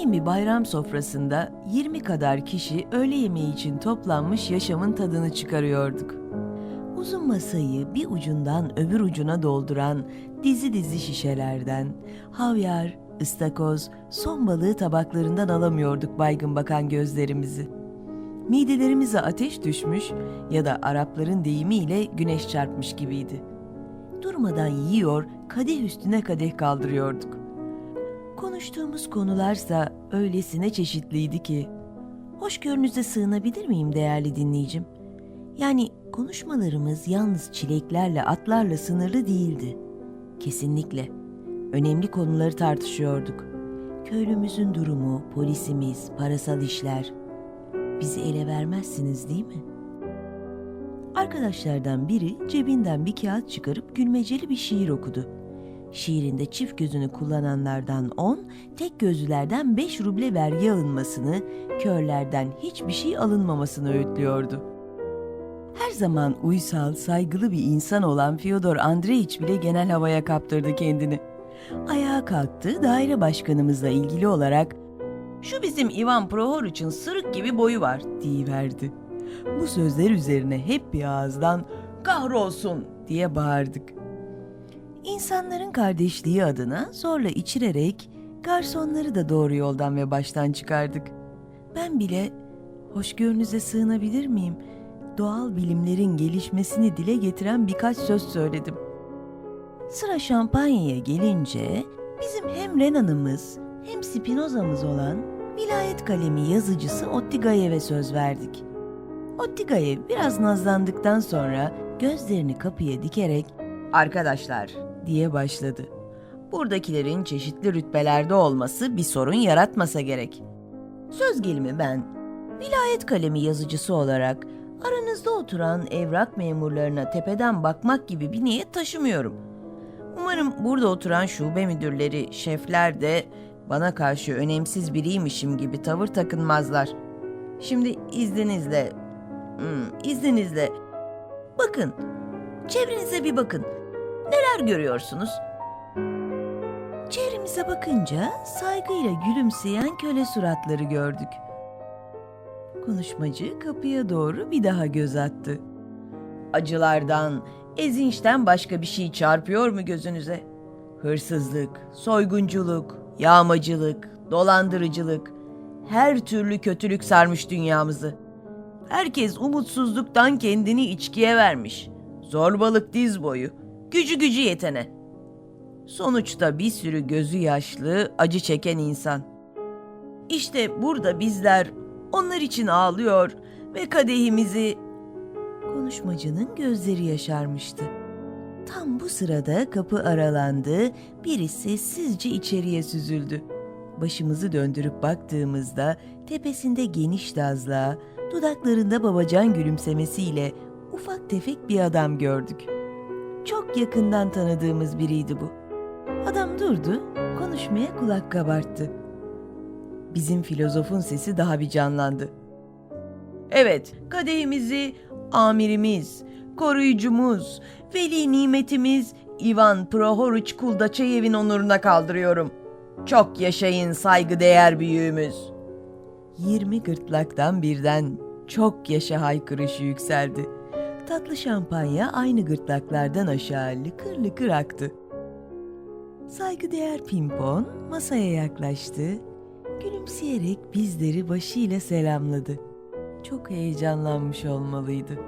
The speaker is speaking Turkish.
Zengin bir bayram sofrasında 20 kadar kişi öğle yemeği için toplanmış yaşamın tadını çıkarıyorduk. Uzun masayı bir ucundan öbür ucuna dolduran dizi dizi şişelerden, havyar, ıstakoz, son balığı tabaklarından alamıyorduk baygın bakan gözlerimizi. Midelerimize ateş düşmüş ya da Arapların deyimiyle güneş çarpmış gibiydi. Durmadan yiyor, kadeh üstüne kadeh kaldırıyorduk. Konuştuğumuz konularsa öylesine çeşitliydi ki. Hoşgörünüze sığınabilir miyim değerli dinleyicim? Yani konuşmalarımız yalnız çileklerle, atlarla sınırlı değildi. Kesinlikle. Önemli konuları tartışıyorduk. Köylümüzün durumu, polisimiz, parasal işler. Bizi ele vermezsiniz değil mi? Arkadaşlardan biri cebinden bir kağıt çıkarıp gülmeceli bir şiir okudu. Şiirinde çift gözünü kullananlardan 10, tek gözlülerden 5 ruble vergi alınmasını, körlerden hiçbir şey alınmamasını öğütlüyordu. Her zaman uysal, saygılı bir insan olan Fyodor Andreyiç bile genel havaya kaptırdı kendini. Ayağa kalktı, daire başkanımızla ilgili olarak ''Şu bizim Ivan Prohoric'in sırık gibi boyu var.'' diyiverdi. Bu sözler üzerine hep bir ağızdan ''Kahrolsun!'' diye bağırdık. İnsanların kardeşliği adına zorla içirerek garsonları da doğru yoldan ve baştan çıkardık. Ben bile hoşgörünüze sığınabilir miyim? Doğal bilimlerin gelişmesini dile getiren birkaç söz söyledim. Sıra şampanyaya gelince bizim hem Renan'ımız hem Spinoza'mız olan vilayet kalemi yazıcısı Ottigayev'e söz verdik. Ottigayev biraz nazlandıktan sonra gözlerini kapıya dikerek Arkadaşlar diye başladı. Buradakilerin çeşitli rütbelerde olması bir sorun yaratmasa gerek. Söz gelimi ben, vilayet kalemi yazıcısı olarak aranızda oturan evrak memurlarına tepeden bakmak gibi bir niyet taşımıyorum. Umarım burada oturan şube müdürleri, şefler de bana karşı önemsiz biriymişim gibi tavır takınmazlar. Şimdi izninizle, hmm, izninizle, bakın, çevrenize bir bakın. Neler görüyorsunuz? Çevremize bakınca saygıyla gülümseyen köle suratları gördük. Konuşmacı kapıya doğru bir daha göz attı. Acılardan, ezinçten başka bir şey çarpıyor mu gözünüze? Hırsızlık, soygunculuk, yağmacılık, dolandırıcılık, her türlü kötülük sarmış dünyamızı. Herkes umutsuzluktan kendini içkiye vermiş. Zorbalık diz boyu, gücü gücü yetene. Sonuçta bir sürü gözü yaşlı, acı çeken insan. İşte burada bizler onlar için ağlıyor ve kadehimizi... Konuşmacının gözleri yaşarmıştı. Tam bu sırada kapı aralandı, biri sessizce içeriye süzüldü. Başımızı döndürüp baktığımızda tepesinde geniş dazla, dudaklarında babacan gülümsemesiyle ufak tefek bir adam gördük. Yakından tanıdığımız biriydi bu. Adam durdu, konuşmaya kulak kabarttı. Bizim filozofun sesi daha bir canlandı. Evet, kadehimizi amirimiz, koruyucumuz, veli nimetimiz Ivan Prohorich Kuldaçayev'in onuruna kaldırıyorum. Çok yaşayın saygıdeğer büyüğümüz. Yirmi gırtlaktan birden çok yaşa haykırışı yükseldi. Tatlı şampanya aynı gırtlaklardan aşağı lıkır lıkır aktı. Saygıdeğer pimpon masaya yaklaştı. Gülümseyerek bizleri başıyla selamladı. Çok heyecanlanmış olmalıydı.